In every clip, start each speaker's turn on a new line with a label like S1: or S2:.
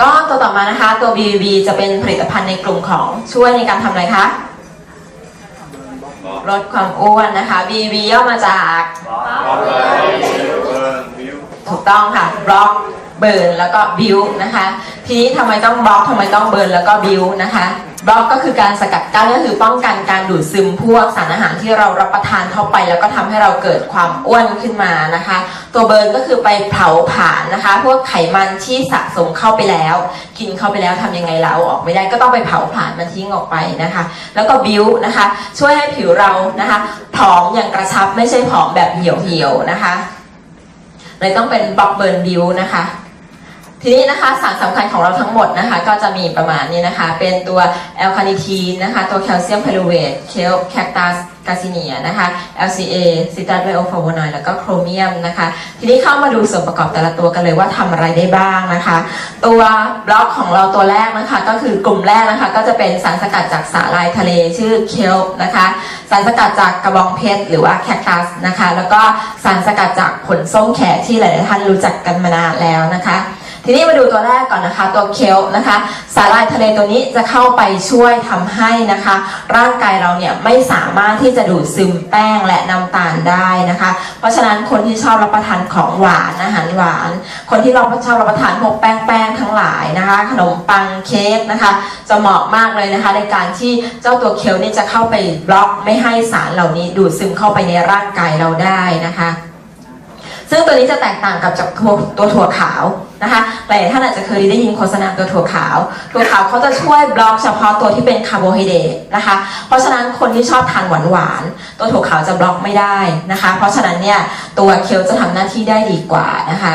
S1: ก็ตัวต่อมานะคะตัว BBB จะเป็นผลิตภัณฑ์ในกลุ่มของช่วยในการทำอะไรคะลดความอ้วนนะคะ BBB ย่อมาจากถูกต้องค่ะบล็อกเบิร์นแล้วก็บิวนะคะ ทีนี้ทำไมต้องบล็อกทำไมต้องเบิร์นแล้วก็บิวนะคะ บล็อกก็คือการสกัดกั้นก็คือป้องกันการดูดซึมพวกสารอาหารที่เรารับประทานเข้าไป แล้วก็ทำให้เราเกิดความอ้วนขึ้นมานะคะ ตัวเบิร์นก็คือไปเผาผลาญนะคะ พวกไขมันที่สะสมเข้าไปแล้ว กินเข้าไปแล้วทำยังไงเราอาออกไม่ได้ก็ต้องไปเผาผลาญมันทิ้งออกไปนะคะ แล้วก็บิวนะคะ ช่วยให้ผิวเรานะคะผอมอย่างกระชับไม่ใช่ผอมแบบเหี่ยวๆนะคะเลยต้องเป็นบล็อกเบิร์นบิวนะคะ ทีนี้นะคะสารสำคัญของเราทั้งหมดนะคะ ก็จะมีประมาณนี้นะคะ เป็นตัวแอลคาเนทีนนะคะ ตัวแคลเซียมไพรูเวตเคลแคคตัสกาซิเนียนะคะ LCA ซิตรัสไบโอฟลาโวนอยด์แล้วก็โครเมียมนะคะ ทีนี้เข้ามาดูส่วนประกอบแต่ละตัวกันเลยว่าทำอะไรได้บ้างนะคะ ตัวบล็อกของเราตัวแรกนะคะ ก็คือกลุ่มแรกนะคะ ก็จะเป็นสารสกัดจากสาหร่ายทะเลชื่อเคลนะคะ สารสกัดจากกระบองเพชรหรือว่าแคคตัสนะคะ แล้วก็สารสกัดจากผลส้มแขกที่หลายๆท่านรู้จักกันมานานแล้วนะคะ ทีนี้มาดูตัวแรกก่อนนะคะตัวเคลนะคะสาหร่ายทะเลตัวนี้จะเข้าไปช่วยทำให้นะคะ ร่างกายเราเนี่ยไม่สามารถที่จะดูดซึมแป้งและน้ำตาลได้นะคะ เพราะฉะนั้นคนที่ชอบรับประทานของหวานอาหารหวาน คนที่เราชอบรับประทานพวกแป้งแป้งทั้งหลายนะคะ ขนมปังเค้กนะคะ จะเหมาะมากเลยนะคะ ในการที่เจ้าตัวเคลนี่จะเข้าไปบล็อกไม่ให้สารเหล่านี้ดูดซึมเข้าไปในร่างกายเราได้นะคะ ซึ่งตัวนี้จะแตกต่างกับจากตัวตัวถั่วขาว นะคะหลายท่านอาจจะเคยได้ยินโฆษณาตัวถั่วขาว ถั่วขาวเขาจะช่วยบล็อกเฉพาะตัวที่เป็นคาร์โบไฮเดรตนะคะ เพราะฉะนั้นคนที่ชอบทานหวานหวานๆตัวถั่วขาวจะบล็อกไม่ได้นะคะ เพราะฉะนั้นเนี่ยตัวเคียวจะทำหน้าที่ได้ดีกว่านะคะ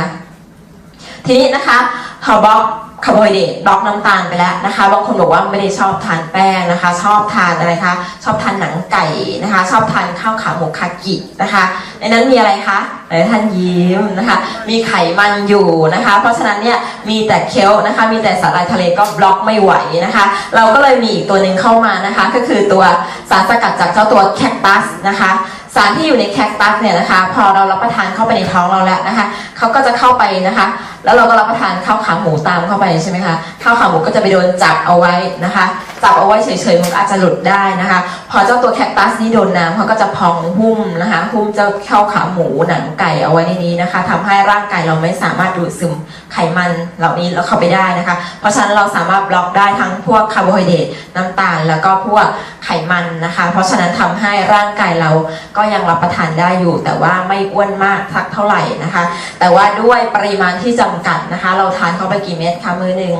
S1: ทีนี้นะคะพอบล็อก คาร์โบไฮเดรตบล็อกน้ำตาลไปแล้วนะคะบางคนบอกว่าไม่ได้ชอบทานแป้งนะคะ ชอบทานอะไรคะชอบทานหนังไก่นะคะ ชอบทานข้าวขาหมูคากินะคะ ในนั้นมีอะไรคะหลายท่านยิ้มนะคะ มีไขมันอยู่นะคะ เพราะฉะนั้นเนี่ยมีแต่เคลนะคะ มีแต่สาหร่ายทะเลก็บล็อกไม่ไหวนะคะ เราก็เลยมีอีกตัวหนึ่งเข้ามานะคะ ก็คือตัวสารสกัดจากเจ้าตัวแคคตัสนะคะสารที่อยู่ในแคคตัสเนี่ยนะคะ พอเรารับประทานเข้าไปในท้องเราแล้วนะคะเขาก็จะเข้าไปนะคะ แล้วเราก็รับประทานข้าวขาหมูตามเข้าไปใช่ไหมคะข้าวขาหมูก็จะไปโดนจับเอาไว้นะคะ จับเอาไว้เฉยๆมันอาจจะหลุดได้นะคะ พอเจ้าตัวแคคตัสนี่โดนน้ำเขาก็จะพองหุ้มนะคะหุ้มเจ้าข้าวขาหมูหนังไก่เอาไว้ในนี้นะคะทำให้ร่างกายเราไม่สามารถดูดซึมไขมันเหล่านี้แล้วเข้าไปได้นะคะ เพราะฉะนั้นเราสามารถบล็อกได้ทั้งพวกคาร์โบไฮเดรตน้ำตาล แล้วก็พวกไขมันนะคะ เพราะฉะนั้นทำให้ร่างกายเราก็ยังรับประทานได้อยู่ แต่ว่าไม่อ้วนมากสักเท่าไหร่นะคะ แต่ว่าด้วยปริมาณที่จำกัดนะคะ เราทานเข้าไปกี่เม็ดคะมือหนึ่ง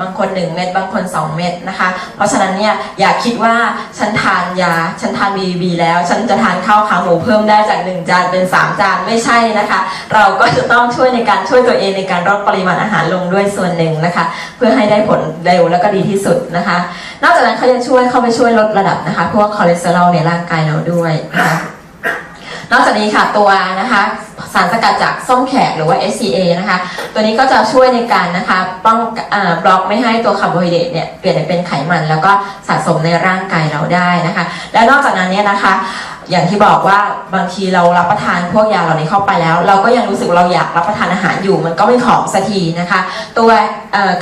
S1: บางคน 1 เม็ดบางคน 2 เม็ดนะคะ เพราะฉะนั้นเนี่ยอย่าคิดว่าฉันทานยาฉันทานบีบีแล้ว ฉันจะทานข้าวขาหมูเพิ่มได้จาก 1 จานเป็น 3 จานไม่ใช่นะคะ เราก็จะต้องช่วยในการช่วยตัวเองในการลดปริมาณอาหารลงด้วยส่วนหนึ่งนะคะ เพื่อให้ได้ผลเร็วแล้วก็ดีที่สุดนะคะ นอกจากนั้นเขายังช่วยเข้าไปช่วยลดระดับนะคะพวกคอเลสเตอรอลในร่างกายเราด้วยนะคะ นอกจากนี้ค่ะตัวนะคะสารสกัดจากส้มแขกหรือว่า SCA นะคะ ตัวนี้ก็จะช่วยในการนะคะป้องอบล็อกไม่ให้ตัวคาร์โบไฮเดรตเนี่ยเปลี่ยนเป็นไขมันแล้วก็สะสมในร่างกายเราได้นะคะ และนอกจากนั้นเนี่ยนะคะ อย่างที่บอกว่าบางทีเรารับประทานพวกยาเหล่านี้เข้าไปแล้ว เราก็ยังรู้สึกเราอยากรับประทานอาหารอยู่ มันก็ไม่ผอมสักทีนะคะ ตัว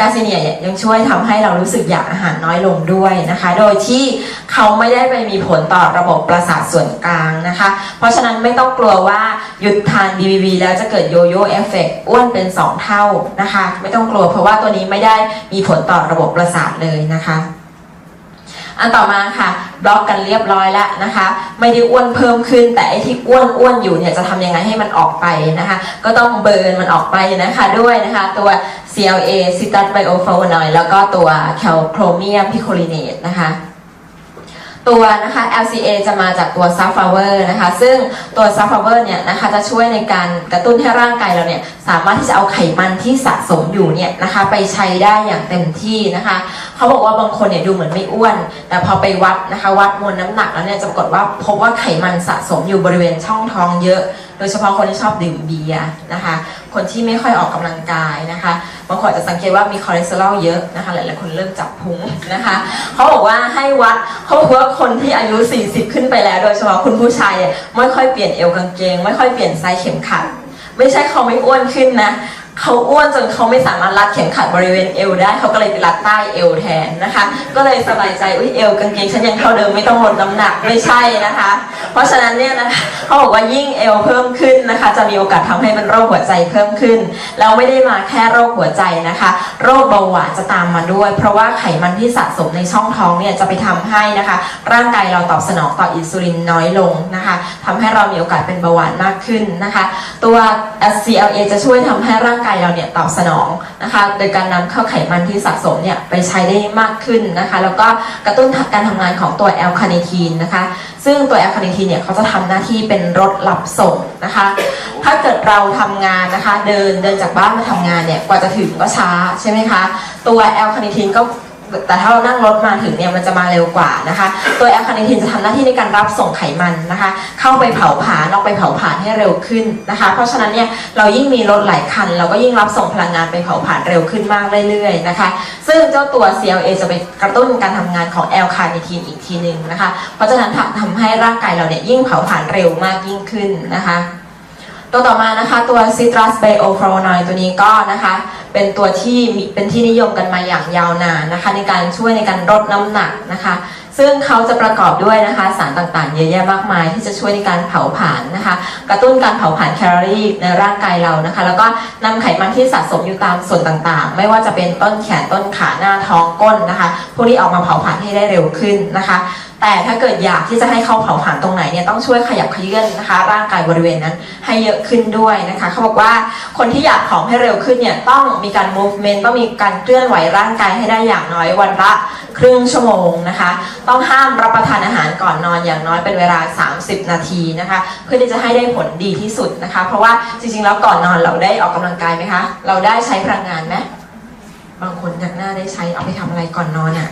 S1: กาซิเนียเนียยังช่วยทำให้เรารู้สึกอยากอาหารน้อยลงด้วยนะคะ โดยที่เขาไม่ได้ไปมีผลต่อระบบประสาทส่วนกลางนะคะ เพราะฉะนั้นไม่ต้องกลัวว่าหยุดทาน DBV แล้วจะเกิดโยโย่เอฟเฟกอ้วนเป็น 2 เท่านะคะ ไม่ต้องกลัวเพราะว่าตัวนี้ไม่ได้มีผลต่อระบบประสาทเลยนะคะ อันต่อมาค่ะบล็อกกันเรียบร้อยแล้วนะคะ ไม่ได้อ้วนเพิ่มขึ้น แต่ไอ้ที่อ้วนอ้วนอยู่เนี่ยจะทำยังไงให้มันออกไปนะคะ ก็ต้องเบิร์นมันออกไปนะคะด้วยนะคะ ตัว CLA ซิตัสไบโอฟลาวนอยแล้วก็ตัวแคลโครเมียมพิโคลิเนตนะคะ ตัวนะคะ LCA จะมาจากตัวซัฟฟ l เวอร์นะคะ ซึ่งตัวซัฟฟ l เวอร์เนี่ยนะคะจะช่วยในการกระตุ้นให้ร่างกายเราเนี่ยสามารถที่จะเอาไขมันที่สะสมอยู่เนี่ยนะคะไปใช้ได้อย่างเต็มที่นะคะ เขาบอกว่าบางคนเนี่ยดูเหมือนไม่อ้วน แต่พอไปวัดนะคะวัดมวลน้ำหนักแล้วเนี่ยจะปรากฏว่าพบว่าไขมันสะสมอยู่บริเวณช่องท้องเยอะโดยเฉพาะคนที่ชอบดื่มเบียร์นะคะ คนที่ไม่ค่อยออกกำลังกายนะคะบางคนจะสังเกตว่ามีคอเลสเตอรอลเยอะนะคะ หลายๆคนเริ่มจับพุงนะคะเขาบอกว่าให้วัดเขาบอกว่าคนที่อายุ 40 ขึ้นไปแล้ว โดยเฉพาะคุณผู้ชายไม่ค่อยเปลี่ยนเอวกางเกง ไม่ค่อยเปลี่ยนไซส์เข็มขัดไม่ใช่เขาไม่อ้วนขึ้นนะ เขาอ้วนจนเขาไม่สามารถรัดเข็มขัดบริเวณเอวได้เขาก็เลยไปรัดใต้เอวแทนนะคะ ก็เลยสบายใจอุ้ยเอวกางเกงฉันยังเท่าเดิมไม่ต้องลดน้ำหนักไม่ใช่นะคะ เพราะฉะนั้นเนี่ยนะคะเขาบอกว่ายิ่งเอวเพิ่มขึ้นนะคะ จะมีโอกาสทำให้เป็นโรคหัวใจเพิ่มขึ้นแล้วไม่ได้มาแค่โรคหัวใจนะคะ โรคเบาหวานจะตามมาด้วย เพราะว่าไขมันที่สะสมในช่องท้องเนี่ยจะไปทำให้นะคะ ร่างกายเราตอบสนองต่ออินซูลินน้อยลงนะคะทำให้เรามีโอกาสเป็นเบาหวานมากขึ้นนะคะ ตัว SCLA จะช่วยทำให้ร่างกายเราเนี่ยตอบสนองนะคะ โดยการนำเข้าไขมันที่สะสมเนี่ยไปใช้ได้มากขึ้นนะคะ แล้วก็กระตุ้นการทำงานของตัวแอลคาเนทีนนะคะ ซึ่งตัวแอลคาเนทีนเนี่ยเขาจะทำหน้าที่เป็นรถรับส่งนะคะ ถ้าเกิดเราทำงานนะคะ เดินเดินจากบ้านมาทำงานเนี่ยกว่าจะถึงก็ช้าใช่ไหมคะ ตัวแอลคาเนทีนก็ แต่ถ้าเรานั่งรถมาถึงเนี่ยมันจะมาเร็วกว่านะคะ ตัวแอลคาเนทีนจะทำหน้าที่ในการรับส่งไขมันนะคะ เข้าไปเผาผลาญออกไปเผาผลาญให้เร็วขึ้นนะคะ เพราะฉะนั้นเนี่ยเรายิ่งมีรถหลายคัน เราก็ยิ่งรับส่งพลังงานไปเผาผลาญเร็วขึ้นมากเรื่อยๆนะคะ ซึ่งเจ้าตัว CLA จะไปกระตุ้นการทำงานของแอลคาเนทีนอีกทีหนึ่งนะคะ เพราะฉะนั้นทำให้ร่างกายเราเนี่ยยิ่งเผาผลาญเร็วมากยิ่งขึ้นนะคะ ตัวต่อมานะคะตัว Citrus Bioflavonoid ตัวนี้ก็นะคะ เป็นตัวที่เป็นที่นิยมกันมาอย่างยาวนานนะคะ ในการช่วยในการลดน้ำหนักนะคะ ซึ่งเขาจะประกอบด้วยนะคะสารต่างๆ เยอะแยะมากมาย ที่จะช่วยในการเผาผลาญนะคะ กระตุ้นการเผาผลาญแคลอรี่ในร่างกายเรานะคะ แล้วก็นำไขมันที่สะสมอยู่ตามส่วนต่างๆ ไม่ว่าจะเป็นต้นแขนต้นขาหน้าท้องก้นนะคะพวกนี้ออกมาเผาผลาญให้ได้เร็วขึ้นนะคะ แต่ถ้าเกิดอยากที่จะให้เขาเผาผลาญตรงไหนเนี่ยต้องช่วยขยับขยื่นนะคะ ร่างกายบริเวณนั้นให้เยอะขึ้นด้วยนะคะเขาบอกว่าคนที่อยากผอมให้เร็วขึ้นเนี่ยต้องมีการ movement ต้องมีการเคลื่อนไหวร่างกายให้ได้อย่างน้อยวันละครึ่งชั่วโมงนะคะ ต้องห้ามรับประทานอาหารก่อนนอนอย่างน้อยเป็นเวลา 30 นาทีนะคะ เพื่อที่จะให้ได้ผลดีที่สุดนะคะ เพราะว่าจริงๆแล้วก่อนนอนเราได้ออกกำลังกายไหมคะ เราได้ใช้พลังงานไหม บางคนจากหน้าได้ใช้เอาไปทำอะไรก่อนนอนอะ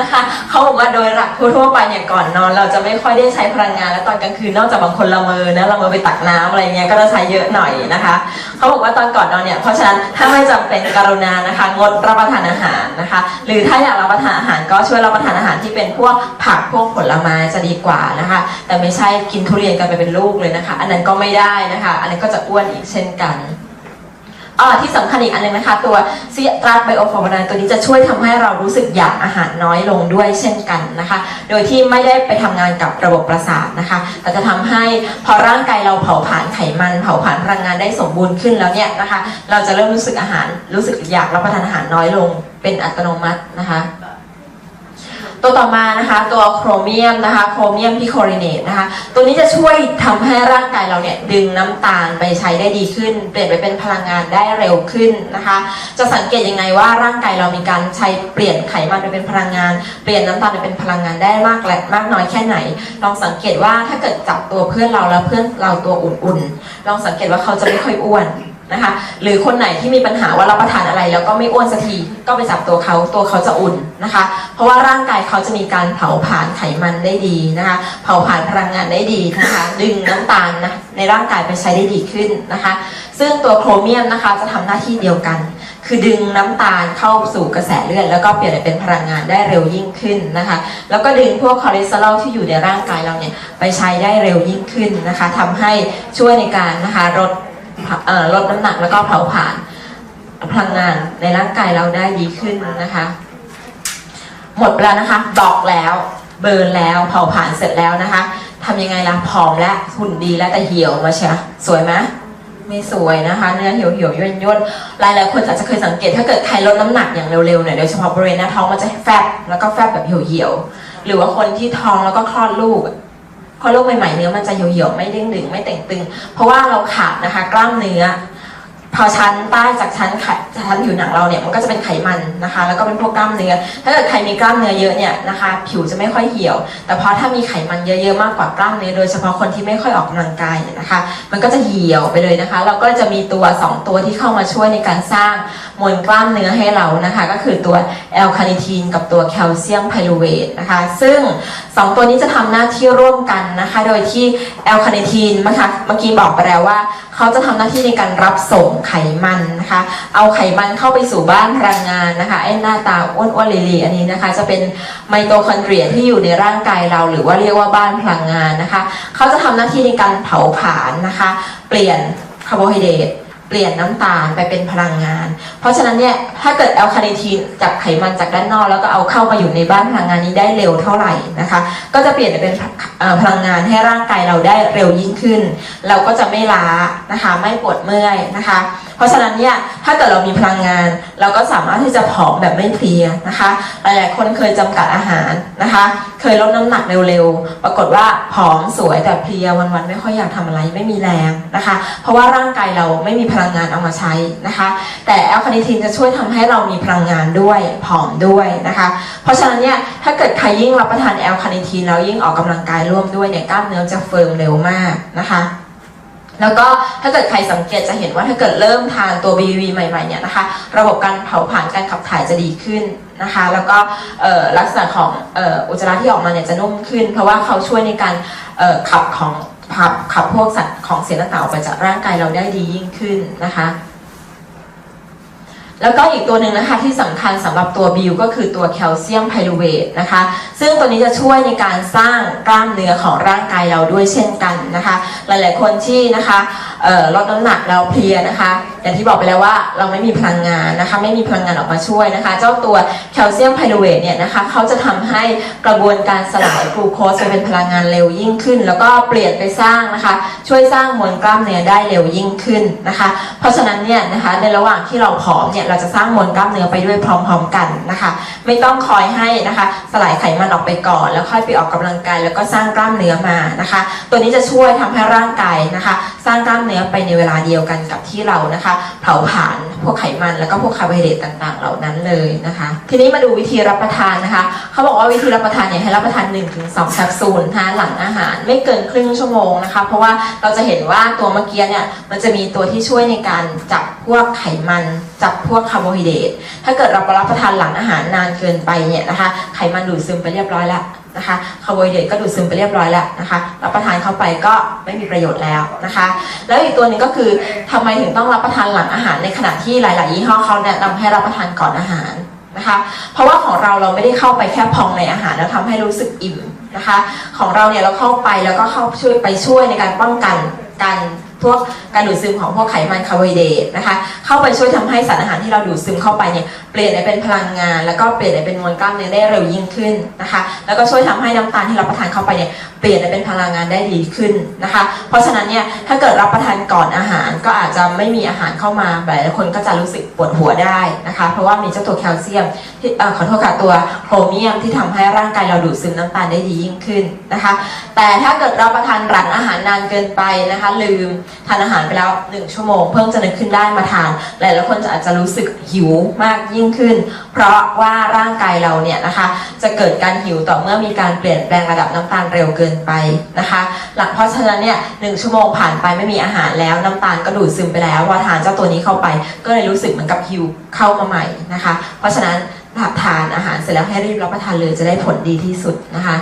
S1: นะคะเขาบอกว่าโดยหลักทั่วไปเนี่ยก่อนนอน เราจะไม่ค่อยได้ใช้พลังงานแล้วตอนกลางคืนนอกจากบางคนละเมอนะละเมอไปตักน้ำอะไรเงี้ยก็จะใช้เยอะหน่อยนะคะเขาบอกว่าตอนก่อนนอนเนี่ยเพราะฉะนั้นถ้าไม่จำเป็นกรุณานะคะ งดรับประทานอาหารนะคะ หรือถ้าอยากรับประทานอาหารก็ช่วยรับประทานอาหารที่เป็นพวกผักพวกผลไม้จะดีกว่านะคะ แต่ไม่ใช่กินทุเรียนกันไปเป็นลูกเลยนะคะ อันนั้นก็ไม่ได้นะคะ อันนั้นก็จะอ้วนอีกเช่นกัน อ๋อที่สำคัญอีกอันหนึงนะคะ ตัวซีตรัสไบโอฟอร์มานตัวนี้จะช่วยทำให้เรารู้สึกอยากอาหารน้อยลงด้วยเช่นกันนะคะ โดยที่ไม่ได้ไปทำงานกับระบบประสาทนะคะแต่จะทำให้พอร่างกายเราเผาผลาญไขมัน เผาผลาญพลังงานได้สมบูรณ์ขึ้นแล้วเนี่ยนะคะ เราจะเริ่มรู้สึกอาหารรู้สึกอยากรับประทานอาหารน้อยลง เป็นอัตโนมัตินะคะ ตัวต่อมานะคะตัวโครเมียมนะคะโครเมียมพิโคลิเนตนะคะตัวนี้จะช่วยทำให้ร่างกายเราเนี่ยดึงน้ำตาลไปใช้ได้ดีขึ้น เปลี่ยนไปเป็นพลังงานได้เร็วขึ้นนะคะ จะสังเกตยังไงว่าร่างกายเรามีการใช้เปลี่ยนไขมันไปเป็นพลังงาน เปลี่ยนน้ำตาลไปเป็นพลังงานได้มากและมากน้อยแค่ไหน ลองสังเกตว่าถ้าเกิดจับตัวเพื่อนเราแล้วเพื่อนเราตัวอุ่นๆ ลองสังเกตว่าเขาจะไม่ค่อยอ้วน นะคะ หรือคนไหนที่มีปัญหาว่ารับประทานอะไร แล้วก็ไม่อ้วนสักทีก็ไปจับตัวเขาตัวเขาจะอุ่นนะคะ เพราะว่าร่างกายเขาจะมีการเผาผลาญไขมันได้ดีนะคะ เผาผลาญพลังงานได้ดีนะคะ ดึงน้ำตาลนะในร่างกายไปใช้ได้ดีขึ้นนะคะ ซึ่งตัวโครเมียมนะคะจะทำหน้าที่เดียวกัน คือดึงน้ำตาลเข้าสู่กระแสเลือดแล้วก็เปลี่ยนเป็นพลังงานได้เร็วยิ่งขึ้นนะคะ แล้วก็ดึงพวกคอเลสเตอรอลที่อยู่ในร่างกายเราเนี่ยไปใช้ได้เร็วยิ่งขึ้นนะคะทำให้ช่วยในการนะคะลด ลดน้ำหนักแล้วก็เผาผลาญพลังงานในร่างกายเราได้ดีขึ้นนะคะ หมดไปแล้วนะคะบอกแล้วเบิร์นแล้วเผาผลาญเสร็จแล้วนะคะทำยังไงล่ะผอมและหุ่นดีแล้วแต่เหี่ยวมาเชียสวยไหมไม่สวยนะคะเนื้อเหี่ยวเหี่ยวย่นย่นหลายหลายคนอาจจะเคยสังเกตถ้าเกิดใครลดน้ำหนักอย่างเร็วๆเนี่ยโดยเฉพาะบริเวณหน้าท้องมันจะแฟบแล้วก็แฟบแบบเหี่ยวเหี่ยวๆหรือว่าคนที่ท้องแล้วก็คลอดลูก พอลูกใหม่ๆเนื้อมันจะเหี่ยวๆไม่เด้งดึงไม่เต่งตึง เพราะว่าเราขาดนะคะกล้ามเนื้อ พอชั้นใต้จากชั้นไขชั้นผิวหนังเราเนี่ยมันก็จะเป็นไขมันนะคะ แล้วก็เป็นพวกกล้ามเนื้อ ถ้าเกิดใครมีกล้ามเนื้อเยอะเนี่ยนะคะ ผิวจะไม่ค่อยเหี่ยว แต่พอถ้ามีไขมันเยอะๆมากกว่ากล้ามเนื้อโดยเฉพาะคนที่ไม่ค่อยออกกำลังกายเนี่ยนะคะ มันก็จะเหี่ยวไปเลยนะคะ เราก็จะมีตัว 2 ตัวที่เข้ามาช่วยในการสร้างมวลกล้ามเนื้อให้เรานะคะ ก็คือตัวแอลคาเนทีนกับตัวแคลเซียมไพรูเวทนะคะ ซึ่ง 2ตัวนี้จะทำหน้าที่ร่วมกันนะคะ โดยที่แอลคาเนทีนนะคะเมื่อกี้บอกไปแล้วว่า เขาจะทำหน้าที่ในการรับส่งไขมันนะคะ เอาไขมันเข้าไปสู่บ้านพลังงานนะคะไอ้หน้าตาอ้วนๆลีๆอันนี้นะคะ จะเป็นไมโตคอนเดรียที่อยู่ในร่างกายเรา หรือว่าเรียกว่าบ้านพลังงานนะคะ เขาจะทำหน้าที่ในการเผาผลาญนะคะ เปลี่ยนคาร์โบไฮเดรต เปลี่ยนน้ำตาลไปเป็นพลังงาน เพราะฉะนั้นเนี่ยถ้าเกิดแอลคาเนทีนจากไขมันจากด้านนอก แล้วก็เอาเข้ามาอยู่ในบ้านพลังงานนี้ได้เร็วเท่าไหร่นะคะ ก็จะเปลี่ยนเป็นพลังงานให้ร่างกายเราได้เร็วยิ่งขึ้น เราก็จะไม่ล้านะคะไม่ปวดเมื่อยนะคะ เพราะฉะนั้นเนี่ยถ้าเกิดเรามีพลังงาน เราก็สามารถที่จะผอมแบบไม่เพลียนะคะหลายๆคนเคยจำกัดอาหารนะคะ เคยลดน้ำหนักเร็วๆ ปรากฏว่าผอมสวยแต่เพลียวันๆไม่ค่อยอยากทำอะไรไม่มีแรงนะคะ เพราะว่าร่างกายเราไม่มีพลังงานเอามาใช้นะคะ แต่แอลคาเนทีนจะช่วยทำให้เรามีพลังงานด้วยผอมด้วยนะคะ เพราะฉะนั้นเนี่ยถ้าเกิดใครยิ่งรับประทานแอลคาเนทีนแล้วยิ่งออกกำลังกายร่วมด้วยเนี่ยกล้ามเนื้อจะเฟิร์มเร็วมากนะคะแล้วก็ถ้าเกิดใครสังเกตจะเห็นว่าถ้าเกิดเริ่มทานตัว BV ใหม่ๆเนี่ยนะคะ ระบบการเผาผลาญการขับถ่ายจะดีขึ้นนะคะ แล้วก็ลักษณะของอุจจาระที่ออกมาเนี่ยจะนุ่มขึ้น เพราะว่าเขาช่วยในการขับของ ขับขับพวกสัตว์ของเสียต่างๆออกไปจากร่างกายเราได้ดียิ่งขึ้นนะคะ แล้วก็อีกตัวหนึ่งนะคะที่สำคัญสำหรับตัวบิวก็คือตัวแคลเซียมไพรูเวทนะคะ ซึ่งตัวนี้จะช่วยในการสร้างกล้ามเนื้อของร่างกายเราด้วยเช่นกันนะคะ หลายๆคนที่นะคะลดน้ำหนักแล้วเพลียนะคะอย่างที่บอกไปแล้วว่าเราไม่มีพลังงานนะคะ ไม่มีพลังงานออกมาช่วยนะคะ เจ้าตัวแคลเซียมไพรูเวทเนี่ยนะคะเขาจะทำให้กระบวนการสลายกลูโคสไปเป็นพลังงานเร็วยิ่งขึ้น แล้วก็เปลี่ยนไปสร้างนะคะ ช่วยสร้างมวลกล้ามเนื้อได้เร็วยิ่งขึ้นนะคะ เพราะฉะนั้นเนี่ยนะคะในระหว่างที่เราผอมเนี่ยเราจะสร้างมวลกล้ามเนื้อไปด้วยพร้อม ๆ กันนะคะ ไม่ต้องคอยให้นะคะ สลายไขมันออกไปก่อน แล้วค่อยไปออกกำลังกายแล้วก็สร้างกล้ามเนื้อมานะคะ ตัวนี้จะช่วยทำให้ร่างกายนะคะ สร้างกล้ามเนื้อไปในเวลาเดียวกันกับที่เรานะคะเผาผลาญพวกไขมันแล้วก็พวกคาร์โบไฮเดรตต่าง ๆ เหล่านั้นเลยนะคะ ทีนี้มาดูวิธีรับประทานนะคะ เขาบอกว่าวิธีรับประทานเนี่ยให้รับประทาน 1-2แคปซูลนะคะหลังอาหารไม่เกินครึ่งชั่วโมงนะคะ เพราะว่าเราจะเห็นว่าตัวเมื่อกี้เนี่ยมันจะมีตัวที่ช่วยในการจับพวกไขมัน จับพวกคาร์โบไฮเดรตถ้าเกิดเรารับประทานหลังอาหารนานเกินไปเนี่ยนะคะ ไขมันดูดซึมไปเรียบร้อยแล้ว นะคะคาร์โบไฮเดรตก็ดูดซึมไปเรียบร้อยแล้วนะคะรับประทานเข้าไปก็ไม่มีประโยชน์แล้วนะคะ แล้วอีกตัวหนึงก็คือทำไมถึงต้องรับประทานหลังอาหารในขณะที่หลาย ๆ ยี่ห้อเขาแนะนำให้รับประทานก่อนอาหารนะคะ เพราะว่าของเราเราไม่ได้เข้าไปแค่พองในอาหารแล้วทำให้รู้สึกอิ่มนะคะ ของเราเนี่ยเราเข้าไปแล้วก็เข้าช่วยไปช่วยในการป้องกันการ พวกการดูดซึมของพวกไขมันคาร์โบไฮเดรตนะคะ เข้าไปช่วยทำให้สารอาหารที่เราดูดซึมเข้าไปเนี่ยเปลี่ยนไปเป็นพลังงาน แล้วก็เปลี่ยนไปเป็นมวลกล้ามเนื้อได้เร็วยิ่งขึ้นนะคะ แล้วก็ช่วยทำให้น้ำตาลที่เราประทานเข้าไปเนี่ยเปลี่ยนไปเป็นพลังงานได้ดีขึ้นนะคะ เพราะฉะนั้นเนี่ยถ้าเกิดรับประทานก่อนอาหารก็อาจจะไม่มีอาหารเข้ามาหลายคนก็จะรู้สึกปวดหัวได้นะคะ เพราะว่ามีเจ้าตัวแคลเซียมที่เออขอโทษค่ะตัวโครเมียมที่ทำให้ร่างกายเราดูดซึมน้ำตาลได้ดียิ่งขึ้นนะคะ แต่ถ้าเกิดรับประทานหลังอาหารนานเกินไปนะคะ ลืมทานอาหารไปแล้วหนึ่งชั่วโมง เพิ่งจะนึกขึ้นได้มาทาน หลายๆคนจะอาจจะรู้สึกหิวมากยิ่งขึ้น เพราะว่าร่างกายเราเนี่ยนะคะ จะเกิดการหิวต่อเมื่อมีการเปลี่ยนแปลงระดับน้ำตาลเร็วเกินไปนะคะหลังเพราะฉะนั้นเนี่ยหนึ่งชั่วโมงผ่านไปไม่มีอาหารแล้วน้ำตาลก็ดูดซึมไปแล้วพอทานเจ้าตัวนี้เข้าไป ก็เลยรู้สึกเหมือนกับหิวเข้ามาใหม่นะคะ เพราะฉะนั้นหากทานอาหารเสร็จแล้วให้รีบรับประทานเลยจะได้ผลดีที่สุดนะคะ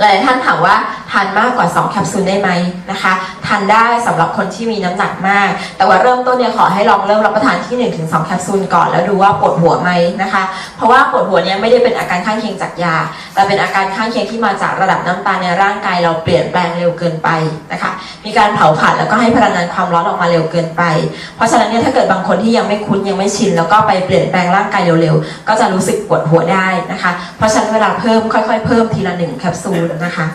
S1: หลายท่านถามว่าทานมากกว่า 2 แคปซูลได้ไหมนะคะทานได้สำหรับคนที่มีน้ำหนักมาก แต่ว่าเริ่มต้นเนี่ยขอให้ลองเริ่มรับประทานที่ 1-2 แคปซูลก่อนแล้วดูว่าปวดหัวไหมนะคะ เพราะว่าปวดหัวเนี่ยไม่ได้เป็นอาการข้างเคียงจากยา แต่เป็นอาการข้างเคียงที่มาจากระดับน้ำตาลในร่างกายเราเปลี่ยนแปลงเร็วเกินไปนะคะมีการเผาผลาญแล้วก็ให้พลังงานความร้อนออกมาเร็วเกินไป เพราะฉะนั้นเนี่ยถ้าเกิดบางคนที่ยังไม่คุ้นยังไม่ชิน แล้วก็ไปเปลี่ยนแปลงร่างกายเร็วๆก็จะรู้สึกปวดหัวได้นะคะ เพราะฉะนั้นเวลาเพิ่มค่อย ๆ เพิ่มทีละหนึ่งแคปซูลนะคะ